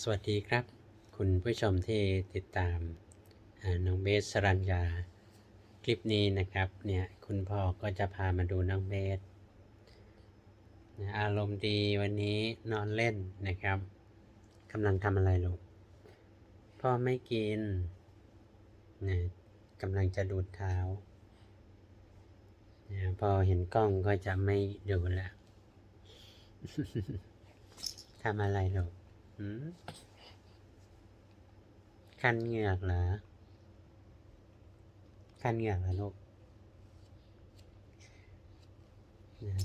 สวัสดีครับ คุณผู้ชมที่ติดตามน้องเบสสรัญญา คลิปนี้นะครับเนี่ยคุณพ่อก็จะพามาดูน้องเบสอารมณ์ดีวันนี้นอนเล่นนะครับกำลังทำอะไรลูกพ่อไม่กินนะกำลังจะดูดเท้านะพอเห็นกล้องก็จะไม่ดูแล้วทำอะไรลูก คันเหงือกเหรอคันเหงือกเหรอลูก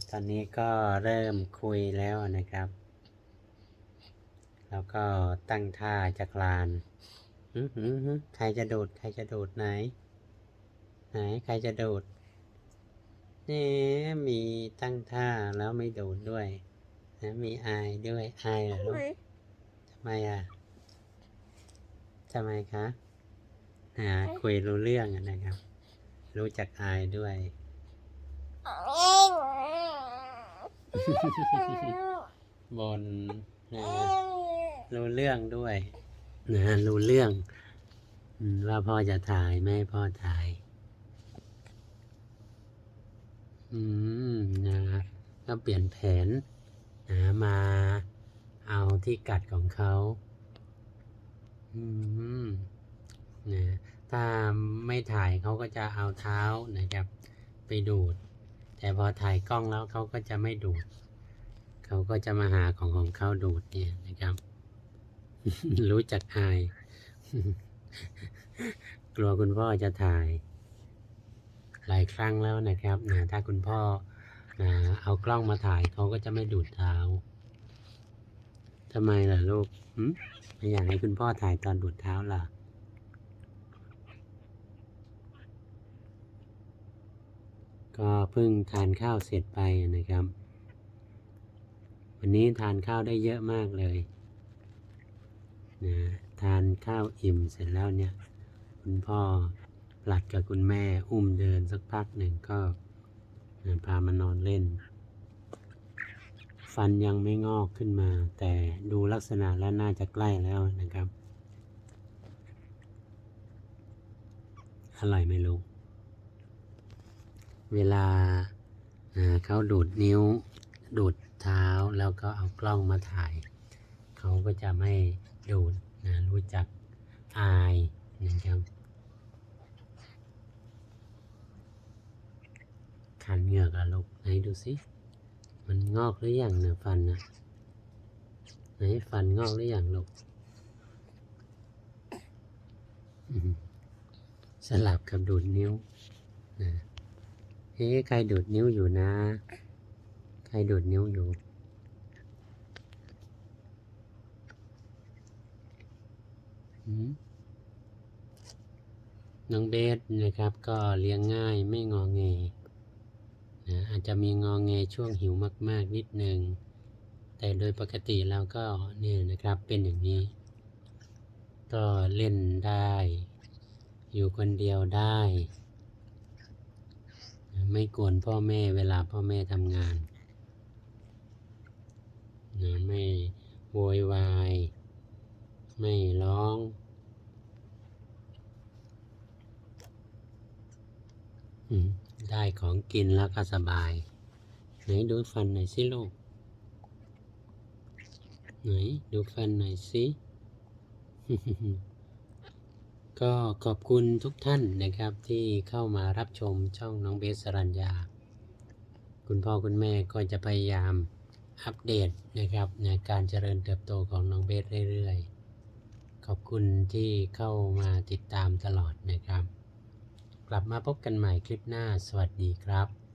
ตอนนี้ก็เริ่มคุยแล้วนะครับ แล้วก็ตั้งท่าจะกลานใครจะดูดใครจะดูดไหน ไหน ใครจะดูดนี่มีตั้งท่าแล้วไม่ดูดด้วย นะมีอายด้วยอายเหรอลูก ไมอะทำไมคะอ่าคุยรู้เรื่องนะครับ รู้จักอายด้วย บนนะรู้เรื่องด้วยนะรู้เรื่องว่าพ่อจะถ่ายไม่พ่อถ่าย อืมนะก็เปลี่ยนแผนนะมา เอาที่กัดของเขาอืมนะถ้าไม่ถ่ายเขาก็จะเอาเท้านะครับ ไปดูด แต่พอถ่ายกล้องแล้วเขาก็จะไม่ดูด เขาก็จะมาหาของของเขาดูดเนี่ยนะครับ รู้จักอาย กลัวคุณพ่อจะถ่าย หลายครั้งแล้วนะครับนะถ้าคุณพ่อนะเอากล้องมาถ่ายเขาก็จะไม่ดูดเท้าำไมล่ะลูกไม่อยากให้คุณพ่อถ่ายตอนดูดเท้าล่ะ ก็เพิ่งทานข้าวเสร็จไปนะครับ วันนี้ทานข้าวได้เยอะมากเลยนะทานข้าวอิ่มเสร็จแล้วเนี่ย คุณพ่อผลัดกับคุณแม่อุ้มเดินสักพักหนึ่งก็พามานอนเล่น ฟันยังไม่งอกขึ้นมา แต่ดูลักษณะแล้วน่าจะใกล้แล้วนะครับ อร่อยไหมลูก เวลาเขาดูดนิ้ว ดูดเท้าแล้วก็เอากล้องมาถ่าย เขาก็จะไม่ดูดนะรู้จักอายนะครับคันเหงือกอะลูกไหนดูสิ มันงอกหรือยังเนี่ยฟันนะไหนฟันงอกหรือยังลูกสลับกับดูดนิ้วนะเฮ้ใครดูดนิ้วอยู่นะ ใครดูดนิ้วอยู่น้องเบสนะครับ ก็เลี้ยงง่ายไม่งอแง นะอาจจะมีงอแงช่วงหิวมาก ๆ นิดนึง แต่โดยปกติแล้วก็เนี่ยนะครับเป็นอย่างนี้ ก็เล่นได้ อยู่คนเดียวได้ ไม่กวนพ่อแม่เวลาพ่อแม่ทำงานนะไม่โวยวาย ไม่ร้อง อืม ได้ของกินแล้วก็สบาย ไหนดูฟันหน่อยสิลูก ไหนดูฟันหน่อยสิ ก็ขอบคุณทุกท่านนะครับที่เข้ามารับชมช่องน้องเบสสรัญญา คุณพ่อคุณแม่ก็จะพยายามอัปเดตนะครับในการเจริญเติบโตของน้องเบสเรื่อยๆ ขอบคุณที่เข้ามาติดตามตลอดนะครับ กลับมาพบกันใหม่คลิปหน้า สวัสดีครับ